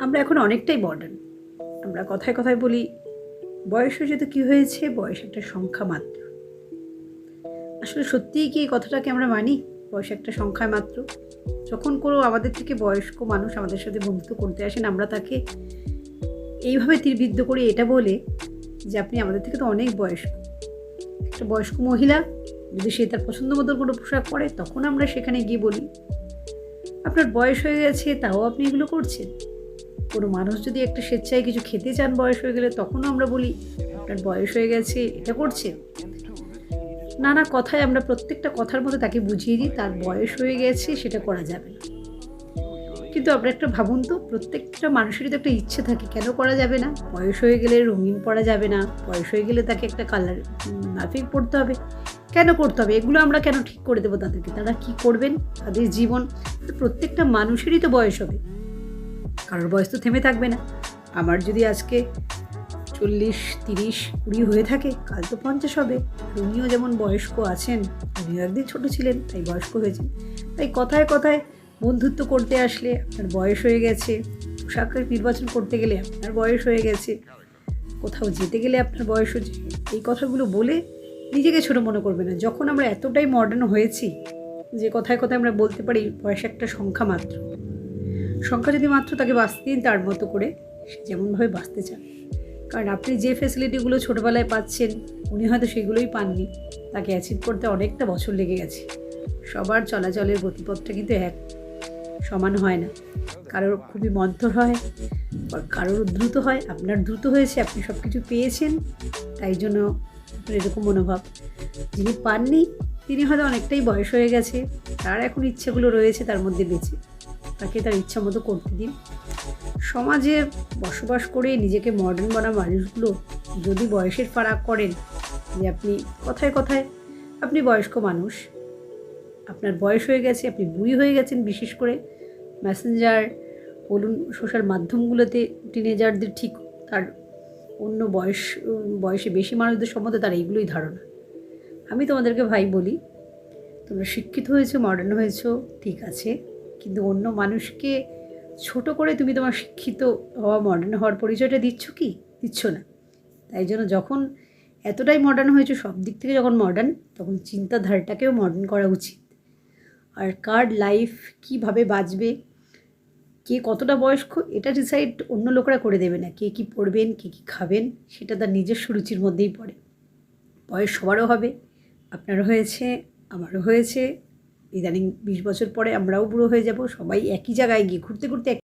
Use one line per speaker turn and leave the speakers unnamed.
আমরা এখন অনেকটাই মডার্ন আমরা কথায় কথায় বলি, বয়স হয়েছে তো কী হয়েছে? বয়স একটা সংখ্যা মাত্র। আসলে সত্যিই কি এই কথাটাকে আমরা মানি? বয়স একটা সংখ্যা মাত্র। যখন কোনো আমাদের থেকে বয়স্ক মানুষ আমাদের সাথে বন্ধুত্ব করতে আসেন, আমরা তাকে এইভাবে তীরবিদ্ধ করি এটা বলে যে আপনি আমাদের থেকে তো অনেক বয়স্ক। একটা বয়স্ক মহিলা, যদি সে তার পছন্দ মতো কোনো পোশাক পরে, তখন আমরা সেখানে গিয়ে বলি, আপনার বয়স হয়ে গেছে, তাও আপনি এগুলো করছেন? কোনো মানুষ যদি একটা স্বেচ্ছায় কিছু খেতে চান বয়স হয়ে গেলে, তখনও আমরা বলি, আপনার বয়স হয়ে গেছে, এটা করছেন নানা কথায় আমরা প্রত্যেকটা কথার মধ্যে তাকে বুঝিয়ে দিই, তার বয়স হয়ে গেছে, সেটা করা যাবে কিন্তু আপনারা একটা ভাবুন তো, প্রত্যেকটা মানুষেরই তো একটা ইচ্ছে থাকে, কেন করা যাবে না? বয়স হয়ে গেলে রঙিন পরা যাবে না, বয়স হয়ে গেলে তাকে একটা কালার মাফিক পড়তে হবে। কেন করতে হবে? এগুলো আমরা কেন ঠিক করে দেবো তাদেরকে? তারা কি করবেন? তাদের জীবন প্রত্যেকটা মানুষেরই তো বয়স হবে। কারোর বয়স তো থেমে থাকবে না। আমার যদি আজকে চল্লিশ, তিরিশ, কুড়ি হয়ে থাকে, কাল তো পঞ্চাশ হবে। উনিও যেমন বয়স্ক আছেন, উনিও একদিন ছোটো ছিলেন, তাই বয়স্ক হয়েছেন। তাই কথায় কথায় বন্ধুত্ব করতে আসলে আপনার বয়স হয়ে গেছে পোশাকের নির্বাচন করতে গেলে আপনার বয়স হয়ে গেছে, কোথাও যেতে গেলে আপনার বয়স হচ্ছে এই কথাগুলো বলে নিজেকে ছোটো মনে করবে না। যখন আমরা এতটাই মডার্ন হয়েছি, যে কথায় কথায় আমরা বলতে পারি বয়স একটা সংখ্যা মাত্র। সংখ্যা যদি মাত্র তাকে বাঁচতে দিন, তার মতো করে সে যেমনভাবে বাঁচতে চান কারণ আপনি যে ফেসিলিটিগুলো ছোটোবেলায় পাচ্ছেন, উনি হয়তো সেগুলোই পাননি। তাকে অ্যাচিভ করতে অনেকটা বছর লেগে গেছে। সবার চলাচলের গতিপথটা কিন্তু এক। সমান হয় না। কারোর খুবই মন্থর হয়, বা কারোর দ্রুত হয়। আপনার দ্রুত হয়েছে, আপনি সব কিছু পেয়েছেন, তাই জন্য এরকম মনোভাব। যিনি পাননি, তিনি হয়তো অনেকটাই বয়স হয়ে গেছে, তার এখন ইচ্ছেগুলো রয়েছে তার মধ্যে বেঁচে। তাকে তার ইচ্ছা মতো করতে দিন। সমাজে বসবাস করে নিজেকে মডার্ন বানা মানুষগুলো যদি বয়সের ফারাক করেন, যে আপনি কথায় কথায়, আপনি বয়স্ক মানুষ, আপনার বয়স হয়ে গেছে, আপনি বুড়ি হয়ে গেছেন বিশেষ করে মেসেঞ্জার বলুন সোশ্যাল মাধ্যমগুলোতে টিনেজারদের ঠিক তার অন্য বয়স, বয়সে বেশি মানুষদের সম্বন্ধে তার এইগুলোই ধারণা। আমি তোমাদেরকে ভাই বলি, তোমরা শিক্ষিত হয়েছো মডার্ন হয়েছো, ঠিক আছে। কিন্তু অন্য মানুষকে ছোট করে তুমি তোমার শিক্ষিত হওয়া মডার্ন হওয়ার পরিচয়টা দিচ্ছ কি? দিচ্ছ না। তাই জন্য যখন এতটাই মডার্ন হয়েছে, সব দিক থেকে যখন মডার্ন তখন চিন্তাধারাটাকেও মডার্ন করা উচিত। আর কার লাইফ কীভাবে বাঁচবে, কে কতটা বয়স্ক, এটা ডিসাইড অন্য লোকরা করে দেবে না। কে কী পড়বেন, কে কী খাবেন, সেটা তার নিজস্ব রুচির মধ্যেই পড়ে। বয়স সবারও হবে, আপনারও হয়েছে, আমারও হয়েছে ইদানিং বিশ বছর পরে আমরাও বুড়ো হয়ে যাব সবাই একই জায়গায় গিয়ে ঘুরতে ঘুরতে